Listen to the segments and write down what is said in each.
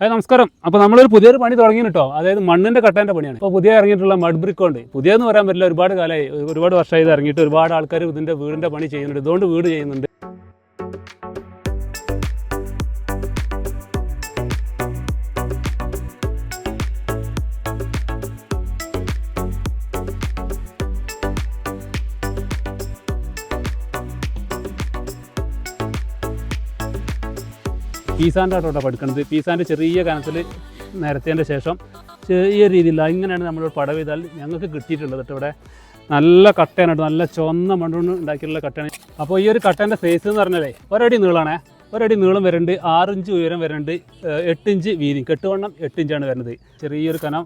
Hi നമസ്കാരം. അപ്പോൾ നമ്മളൊരു പുതിയൊരു പണി തുടങ്ങി കേട്ടോ അതായത് മണ്ണിന്റെ കട്ടേന്റെ പണിയാണ്. ഇപ്പോൾ പുതിയ ഇറങ്ങിയിട്ടുള്ള മഡ് ബ്രിക്ക് ഉണ്ട്. പുതിയെന്ന് പറയാൻ പറ്റില്ല ഒരുപാട് കാലമായി ഒരുപാട് വർഷമായി ഇത് ഇറങ്ങിയിട്ട് ഒരുപാട് ആൾക്കാർ ഇതിന്റെ വീടിന്റെ പണി ചെയ്യുന്നുണ്ട്. ഇതുകൊണ്ട് വീട് ചെയ്യുന്നുണ്ട്. പീസാന്റെ ആട്ടോട്ടോ പഠിക്കുന്നത് പീസാന്റെ ചെറിയ കനത്തിൽ നിരത്തിയതിന്റെ ശേഷം ചെറിയ രീതിയിൽ ഇങ്ങനെയാണ് നമ്മൾ പടവ് ചെയ്താൽ ഞങ്ങൾക്ക് കിട്ടിയിട്ടുള്ളത് കേട്ടോ ഇവിടെ. നല്ല കട്ടയാണ് നല്ല ചുവന്ന മണ്ണുകൊണ്ട് ഉണ്ടാക്കിയിട്ടുള്ള കട്ടയാണ്. അപ്പോൾ ഈ ഒരു കട്ടേന്റെ സൈസ് എന്ന് പറഞ്ഞാലേ ഒരടി നീളാണേ. ഒരടി നീളം വരുന്നുണ്ട് ആറിഞ്ച് ഉയരം വരുന്നുണ്ട് എട്ടിഞ്ച് വീതി. കെട്ടുവണ്ണം എട്ടിഞ്ചാണ് വരുന്നത്. ചെറിയൊരു കനം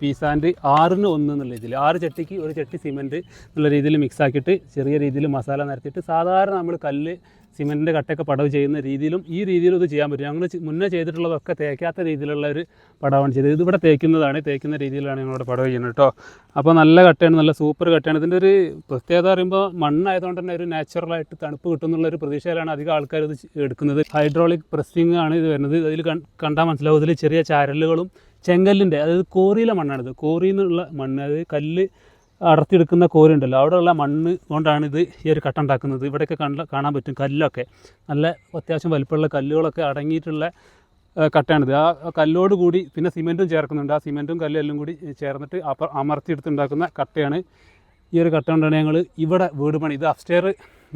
പീസാന്റ് ആറിന് ഒന്ന് എന്നുള്ള രീതിയിൽ ആറ് ചട്ടിക്ക് ഒരു ചട്ടി സിമെന്റ് എന്നുള്ള രീതിയിൽ മിക്സ് ആക്കിയിട്ട് ചെറിയ രീതിയിൽ മസാല നിരത്തിയിട്ട് സാധാരണ നമ്മൾ കല്ല് സിമെന്റിന്റെ കട്ടയൊക്കെ പടവ് ചെയ്യുന്ന രീതിയിലും ഈ രീതിയിലും ഇത് ചെയ്യാൻ പറ്റും. ഞങ്ങൾ മുന്നേ ചെയ്തിട്ടുള്ളതൊക്കെ തേക്കാത്ത രീതിയിലുള്ള ഒരു പടവാണ് ചെയ്തത്. ഇതിവിടെ തേക്കുന്നതാണ്. തേക്കുന്ന രീതിയിലാണ് ഞങ്ങളിവിടെ പടവ് ചെയ്യുന്നത് കേട്ടോ. അപ്പോൾ നല്ല കട്ടയാണ് നല്ല സൂപ്പർ കട്ടയാണ്. ഇതിന്റെ ഒരു പ്രത്യേകത പറയുമ്പോൾ മണ്ണായതുകൊണ്ട് തന്നെ ഒരു നാച്ചുറലായിട്ട് തണുപ്പ് കിട്ടുന്നുള്ള ഒരു പ്രതീക്ഷയിലാണ് അധികം ആൾക്കാർ ഇത് എടുക്കുന്നത്. ഹൈഡ്രോളിക് പ്രസ്സിംഗ് ആണ് ഇത് വരുന്നത്. അതിൽ കണ്ടാൽ മനസ്സിലാവും. ഇതിൽ ചെറിയ ചാരലുകളും ചെങ്കല്ലിന്റെ അതായത് കോറിയിലെ മണ്ണാണിത്. കോറിയിൽ നിന്നുള്ള മണ്ണ് അതായത് കല്ല് അടർത്തിയെടുക്കുന്ന കോരി ഉണ്ടല്ലോ അവിടെയുള്ള മണ്ണ് കൊണ്ടാണ് ഇത് ഈ ഒരു കട്ട ഉണ്ടാക്കുന്നത്. ഇവിടെയൊക്കെ കണ്ട കാണാൻ പറ്റും. കല്ലൊക്കെ നല്ല അത്യാവശ്യം വലിപ്പമുള്ള കല്ലുകളൊക്കെ അടങ്ങിയിട്ടുള്ള കട്ടയാണിത്. ആ കല്ലോട് കൂടി പിന്നെ സിമെന്റും ചേർക്കുന്നുണ്ട്. ആ സിമെന്റും കല്ലും എല്ലാം കൂടി ചേർന്നിട്ട് അമർത്തിയെടുത്തുണ്ടാക്കുന്ന കട്ടയാണ് ഈ ഒരു കട്ട കൊണ്ടാണ് ഞങ്ങൾ ഇവിടെ വീട് പണി. ഇത് അപ്സ്റ്റെയർ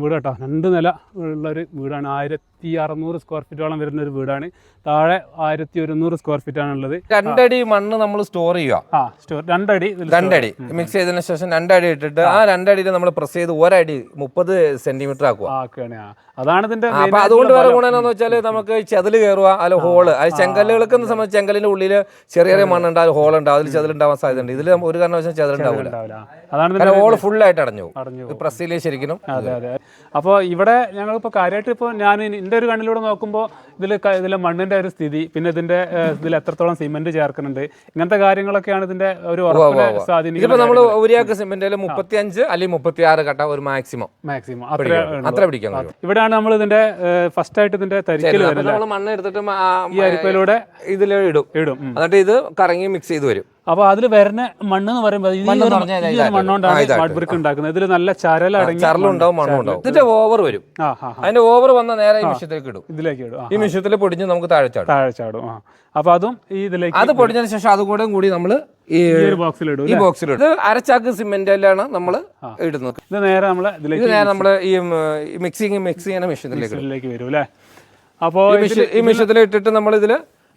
വീട് കേട്ടോ രണ്ട് നില ഉള്ളൊരു വീടാണ്. ആയിരത്തി അറുന്നൂറ് സ്ക്വയർ ഫീറ്റോളം വരുന്ന ഒരു വീടാണ്. താഴെ ആയിരത്തി ഒരുന്നൂറ് സ്ക്വയർ ആണ് ഉള്ളത്. രണ്ടടി മണ്ണ് നമ്മൾ സ്റ്റോർ ചെയ്യുക. ആ സ്റ്റോർ രണ്ടടി രണ്ടടി. മിക്സ് ചെയ്തതിനു ശേഷം രണ്ടടി ഇട്ടിട്ട് ആ രണ്ടടിയിൽ നമ്മൾ പ്രസ് ചെയ്ത് ഒരടി മുപ്പത് സെന്റിമീറ്റർ ആക്കുക. ആക്കുകയാണ് അതാണ് ഇതിന്റെ അപ്പൊ അതുകൊണ്ട് വേറെ ഗുണം എന്താണെന്ന് വെച്ചാൽ നമുക്ക് ചെതിൽ കയറുക അല്ല ഹോൾ അത് ചെങ്കല്ലുകൾക്ക് സംബന്ധിച്ച് ചെങ്കലിന്റെ ഉള്ളിൽ ചെറിയ ചെറിയ മണ്ണുണ്ടാവും ഹോൾ ഉണ്ടാവും. അതിൽ ചെതിലുണ്ടാവാൻ സാധ്യതയുണ്ട്. ഇതിൽ ഒരു കാരണവശാലും ചെതിലുണ്ടാവില്ല. ഉണ്ടാവില്ല അതാണ് ഹോൾ ഫുൾ ആയിട്ട് അടഞ്ഞു പ്രസ്സിലേ അടഞ്ഞു ഈ പ്രസ്സിൽ ശരിക്കും? അതെ അതെ. അപ്പോൾ ഇവിടെ ഞങ്ങളിപ്പോൾ കാര്യമായിട്ട് ഇപ്പോൾ ഞാൻ എന്റെ ഒരു കണ്ണിലൂടെ നോക്കുമ്പോൾ ഇതിൽ ഇതിലെ മണ്ണിന്റെ ഒരു സ്ഥിതി പിന്നെ ഇതിന്റെ ഇതിൽ എത്രത്തോളം സിമെന്റ് ചേർക്കുന്നുണ്ട് ഇങ്ങനത്തെ കാര്യങ്ങളൊക്കെയാണ് ഇതിന്റെ ഒരു സ്വാധീനിക്കുന്നത് നമ്മൾ ഒരാൾക്ക് സിമെന്റിൽ മുപ്പത്തി അഞ്ച് അല്ലെങ്കിൽ മുപ്പത്തി ആറ് കട്ട ഒരു മാക്സിമം. മാക്സിമം. അത്ര അത്ര പിടിക്കാൻ ഇവിടെയാണ് നമ്മൾ ഇതിന്റെ ഫസ്റ്റ് ആയിട്ട് ഇതിന്റെ തരിക്കൽ വരുന്നത് നമ്മൾ മണ്ണ് എടുത്തിട്ട് ഈ അരിപ്പയിലൂടെ ഇതിൽ ഇടും. ഇടും. എന്നിട്ട് ഇത് കറങ്ങി മിക്സ് ചെയ്ത് വരും. അപ്പോൾ അതിൽ വരുന്ന മണ്ണ് എന്ന് പറയുമ്പോൾ ഈ ഒരു- ഒരു. മണ്ണുകൊണ്ടാണ്. സ്മാർട്ട് ബ്രിക്ക് ഉണ്ടാക്കുന്നത്. ഇതിൽ നല്ല ചരലടങ്ങി ഇതിന്റെ ഓവർ വരും. ആ അതിന്റെ ഓവർ വന്ന നേരെ ഈ മിഷ്യത്തിലേക്ക് ഇടും. ഇതിലേക്ക് ഇടും. ആ ഈ മിഷ്യത്തിൽ പൊടിഞ്ഞ് നമുക്ക് താഴെ ചാടും. താഴെ ചാടും ആ. അപ്പോൾ അതും ഈ ഇതിലേക്ക് അത് പൊടിഞ്ഞതിന് ശേഷം അതുകൂടെ കൂടി നമ്മൾ ഈ ഈ ഒരു ബോക്സിൽ ഇടും ഈ ബോക്സിൽ ഇത് അരച്ചാക്ക് സിമെന്റിലാണ് നമ്മൾ ഇടുന്നത്. ഇത് നേരെ നമ്മൾ ഇത് നേരെ നമ്മൾ ഈ മിക്സിങ് മിക്സ് ചെയ്യുന്ന ഇതിലേക്ക് വരും അല്ലേ? അപ്പോൾ ഈ മിഷ്യ- ഈ മിഷ്യത്തിൽ ഇട്ടിട്ട് നമ്മൾ ഇതിൽ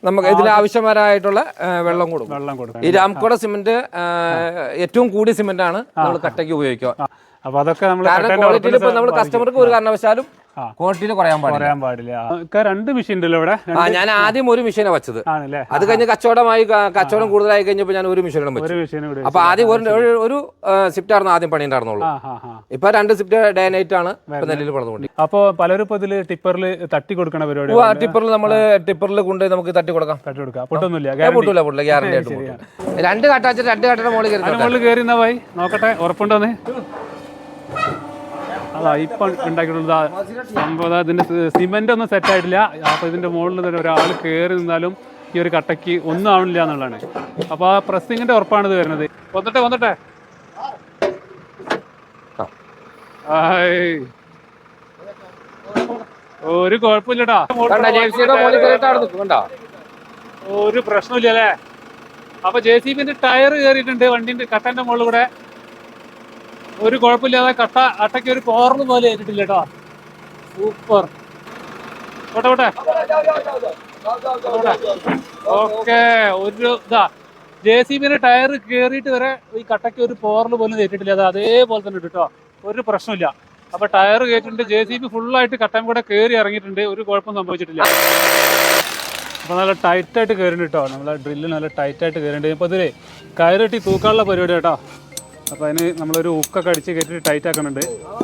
നമുക്ക് ഇതിൽ ആവശ്യമാരായിട്ടുള്ള വെള്ളം കൊടുക്കും. വെള്ളം കൊടുക്കും. ഈ രാംകോട സിമെന്റ് ഏറ്റവും കൂടിയ സിമെന്റ് ആണ് നമ്മൾ കട്ടയ്ക്ക് ഉപയോഗിക്കുക. അപ്പൊ അതൊക്കെ നമ്മൾ കാരണം ക്വാളിറ്റിയിൽ ഇപ്പൊ നമ്മൾ കസ്റ്റമർക്ക് ഒരു കാരണവശാലും കുറയാൻ പാടില്ല. പാടില്ല. രണ്ട് മെഷീൻ ഉണ്ടല്ലോ ഇവിടെ. ആ ഞാൻ ആദ്യം ഒരു മെഷീനാണ് വെച്ചത്. ആണല്ലേ? അത് കഴിഞ്ഞ് കച്ചവടമായി ക- കച്ചവടം കൂടുതലായി കഴിഞ്ഞപ്പോൾ ഞാൻ ഒരു മെഷീനും വെച്ചു ഒരു മെഷീൻ കൂടി അപ്പൊ ആദ്യം ഒരു ഒരു- ഒരു സിഫ്റ്റ് ആയിരുന്നു ആദ്യം പണി ഉണ്ടായിരുന്നുള്ളൂ ആ ഇപ്പൊ രണ്ട് സിഫ്റ്റ് ഡേ നൈറ്റ് ആണ് ഇപ്പൊ നെല്ലിൽ പണിതുകൊണ്ട്. അപ്പോ പലരും ഇപ്പൊ ഇതിൽ ടിപ്പറിൽ തട്ടി കൊടുക്കണ പരിപാടി ടിപ്പറിൽ നമ്മൾ ടിപ്പറിൽ കൊണ്ട് നമുക്ക് തട്ടി കൊടുക്കാം. തട്ടി കൊടുക്കുക പൊട്ടൊന്നുമില്ല ഏ, പൊട്ടൂല പൊട്ടില്ല ഗ്യാരണ്ടി ആയിട്ട് പൊട്ടൂല. രണ്ട് കട്ടാച്ചിട്ട് രണ്ട് കട്ടയുടെ മുകളിൽ കയറി അതിന് മുകളിൽ കയറി എന്നാ പോയി? നോക്കട്ടെ ഉറപ്പുണ്ടോന്ന് അതാ ഇപ്പം ഉണ്ടാക്കിയിട്ടുള്ളത് സംഭവം. ഇതിന്റെ സിമെന്റ് ഒന്നും സെറ്റ് ആയിട്ടില്ല. അപ്പൊ ഇതിന്റെ മുകളിൽ തന്നെ ഒരാൾ കയറി നിന്നാലും ഈ ഒരു കട്ടയ്ക്ക് ഒന്നും ആവണില്ല എന്നുള്ളതാണ്. അപ്പൊ ആ പ്രസിംഗിന്റെ ഉറപ്പാണ് ഇത് വരുന്നത്. വന്നിട്ടെ വന്നിട്ടെ. ഒരു കുഴപ്പമില്ലടാ. ജേഴ്സിയുടെ മുകളിൽ കയറിയിട്ട് അവിടെ നിൽക്കും കണ്ടോ? ഒരു പ്രശ്നമില്ല അല്ലേ? അപ്പൊ ജെ സി ബിന്റെ ടയർ കയറിയിട്ടുണ്ട് വണ്ടിന്റെ കട്ടന്റെ മുകളിൽ കൂടെ. ഒരു കുഴപ്പമില്ലാതെ കട്ട അട്ടയ്ക്ക് ഒരു കോർന്ന് പോലെ ഏറ്റിട്ടില്ല കേട്ടോ. സൂപ്പർ കോട്ടെ കോട്ടെ ഓക്കെ ഒരു ഇതാ ജെ സി ബിന്റെ ടയർ കയറിയിട്ട് വരെ ഈ കട്ടയ്ക്ക് ഒരു പോറിന് പോലും കയറ്റിട്ടില്ല അത് അതേപോലെ തന്നെ കേട്ടോ. ഒരു പ്രശ്നമില്ല അപ്പൊ ടയർ കയറ്റിട്ടുണ്ട് ജെ സി ബി ഫുള്ളായിട്ട് കട്ടയും കൂടെ കയറി ഇറങ്ങിയിട്ടുണ്ട്. ഒരു കുഴപ്പം സംഭവിച്ചിട്ടില്ല. അപ്പോൾ നല്ല ടൈറ്റായിട്ട് കയറുന്നുണ്ട് കേട്ടോ. നമ്മളെ ഡ്രില്ല് നല്ല ടൈറ്റായിട്ട് കയറുന്നുണ്ട് ഇപ്പൊ ഇതിൽ കയറിട്ടി തൂക്കാനുള്ള പരിപാടി കേട്ടോ. അപ്പോൾ അതിന് നമ്മളൊരു ഊക്കൊക്കെ അടിച്ച് കയറ്റി ടൈറ്റ് ആക്കുന്നുണ്ട്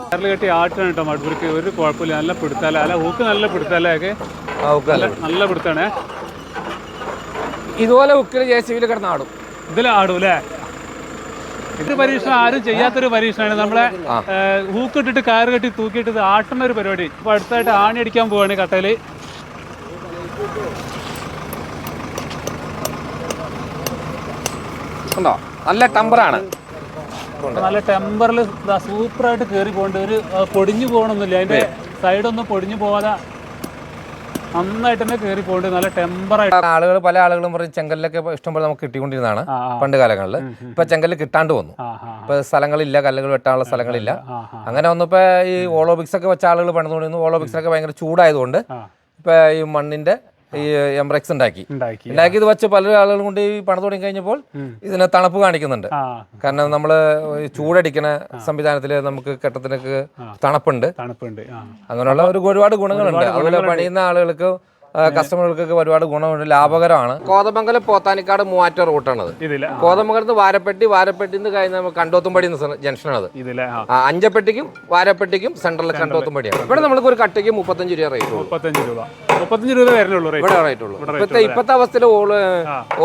കയറിൽ കെട്ടി ആട്ടാണ് കേട്ടോ മടുപ്പുരിക്ക് ഒരു കുഴപ്പമില്ല. നല്ല പിടുത്താല അല്ല ഹുക്ക് നല്ല പിടുത്താലേ നല്ല പിടുത്താണ് ഇതുപോലെ ഹുക്കിൽ ജെ സി ബിയിൽ കിടന്ന് ആടും. ഇതിൽ ആടും അല്ലേ? ഇത് പരീക്ഷണം ആരും ചെയ്യാത്തൊരു പരീക്ഷണമാണ് നമ്മളെ ഹൂക്കിട്ടിട്ട് കയറ് കെട്ടി തൂക്കിയിട്ട് ഇത് ആട്ടുന്ന ഒരു പരിപാടി. ഇപ്പൊ അടുത്തായിട്ട് ആണി അടിക്കാൻ പോവാണ് കട്ടയിൽ. ഉണ്ടോ? നല്ല ടമ്പറാണ്. നല്ല ടെമ്പറിൽ സൂപ്പറായിട്ട് കയറി പോകേണ്ട. ഒരു പൊടിഞ്ഞു പോകണമെന്നില്ല അതിന്റെ സൈഡൊന്നും പൊടിഞ്ഞു പോകാതെ നന്നായിട്ട് തന്നെ കയറി പോകേണ്ടത് നല്ല ടെമ്പറായിട്ട് ആളുകൾ പല ആളുകളും പറഞ്ഞ് ചെങ്കല്ലൊക്കെ ഇഷ്ടംപോലെ നമുക്ക് കിട്ടിക്കൊണ്ടിരുന്നതാണ് പണ്ട് കാലങ്ങളിൽ ഇപ്പൊ ചെങ്കല്ല് കിട്ടാണ്ട് വന്നു. ഇപ്പൊ സ്ഥലങ്ങളില്ല കല്ലുകൾ വെട്ടാനുള്ള സ്ഥലങ്ങളില്ല. അങ്ങനെ വന്നപ്പോ ഈ ഓളോബിക്സ് ഒക്കെ വെച്ച ആളുകൾ പണിതുകൊണ്ടിരുന്നു. ഓളോബിക്സിനൊക്കെ ഭയങ്കര ചൂടായതുകൊണ്ട് ഇപ്പൊ ഈ മണ്ണിന്റെ ഈ എംബ്രക്സ് ഉണ്ടാക്കി. ഉണ്ടാക്കി ഉണ്ടാക്കി ഇത് വെച്ച് പല ആളുകളും കൊണ്ട് ഈ പണ തുടങ്ങി കഴിഞ്ഞപ്പോൾ ഇതിനെ തണുപ്പ് കാണിക്കുന്നുണ്ട്. കാരണം നമ്മൾ ചൂടടിക്കണ സംവിധാനത്തിൽ നമുക്ക് കെട്ടത്തിനൊക്കെ തണുപ്പുണ്ട്. തണുപ്പുണ്ട് അങ്ങനെയുള്ള ഒരു ഒരുപാട് ഗുണങ്ങളുണ്ട്. അതുപോലെ പണിയുന്ന ആളുകൾക്ക് കസ്റ്റമറുകൾക്കൊക്കെ ഒരുപാട് ഗുണമുണ്ട്. ലാഭകരമാണ്. കോതമംഗലം പോത്താനിക്കാട് മൂവാറ്റ റൂട്ടാണത്. കോതമംഗലത്ത് വാരപ്പെട്ടി വാരപ്പെട്ടിന്ന് കഴിഞ്ഞാൽ കണ്ടോത്തുംപടി ജംഗ്ഷനാണ് അഞ്ചപ്പെട്ടിക്കും വാരപ്പെട്ടിക്കും സെൻട്രലിൽ കണ്ടോത്തുംപടിയാണ്. ഇവിടെ നമുക്ക് ഒരു കട്ടയ്ക്ക് മുപ്പത്തഞ്ച് രൂപ റേറ്റ് മുപ്പത്തഞ്ച് രൂപ. മുപ്പത്തഞ്ച് രൂപ വരുന്നുള്ളൂ റേറ്റ് ഇവിടെ റേറ്റ് ഉള്ളൂ. ഇപ്പത്തെ ഇപ്പത്തെ അവസ്ഥയിൽ ഓളോ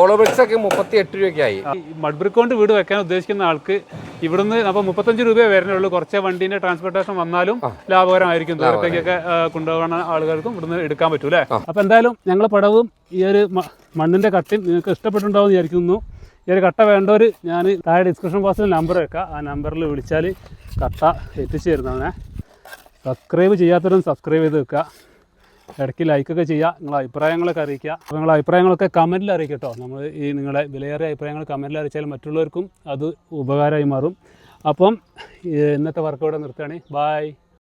ഓളോബ്രിക്സ് ഒക്കെ മുപ്പത്തി എട്ട് രൂപയ്ക്ക് ആയി ഈ മഡ്ബ്രിക്ക് കൊണ്ട് വീട് വെക്കാൻ ഉദ്ദേശിക്കുന്ന ആൾക്ക് ഇവിടുന്ന് അപ്പോൾ മുപ്പത്തഞ്ച് രൂപയെ വരുന്നുള്ളൂ. കുറച്ച് വണ്ടീന്റെ ട്രാൻസ്പോർട്ടേഷൻ വന്നാലും ലാഭകരമായിരിക്കും. ദൂരത്തേക്കൊക്കെ കൊണ്ടുപോകുന്ന ആളുകൾക്കും ഇവിടുന്ന് എടുക്കാൻ പറ്റൂ അല്ലേ അപ്പോൾ എന്തായാലും ഞങ്ങൾ പടവും ഈ ഒരു മണ്ണിന്റെ മണ്ണിന്റെ കട്ടയും നിങ്ങൾക്ക് ഇഷ്ടപ്പെട്ടുണ്ടാവും എന്ന് വിചാരിക്കുന്നു. ഈ ഒരു കട്ട വേണ്ടവർ ഞാൻ താഴെ ഡിസ്ക്രിപ്ഷൻ ബോക്സിൽ നമ്പർ വെക്കാം. ആ നമ്പറിൽ വിളിച്ചാൽ കട്ട എത്തിച്ചു തരുന്നതാണ് സബ്സ്ക്രൈബ് ചെയ്യാത്തവരും സബ്സ്ക്രൈബ് ചെയ്ത് വെക്കുക ഇടയ്ക്ക് ലൈക്കൊക്കെ ചെയ്യുക നിങ്ങളെ അഭിപ്രായങ്ങളൊക്കെ അറിയിക്കുക. അപ്പോൾ നിങ്ങളെ അഭിപ്രായങ്ങളൊക്കെ കമന്റിൽ അറിയിക്കുക നമ്മൾ ഈ നിങ്ങളെ വിലയേറിയ അഭിപ്രായങ്ങൾ കമന്റിൽ അറിയിച്ചാൽ മറ്റുള്ളവർക്കും അത് ഉപകാരമായി മാറും. അപ്പം ഇന്നത്തെ വർക്ക് ഇവിടെ നിർത്തുകയാണെങ്കിൽ ബായ്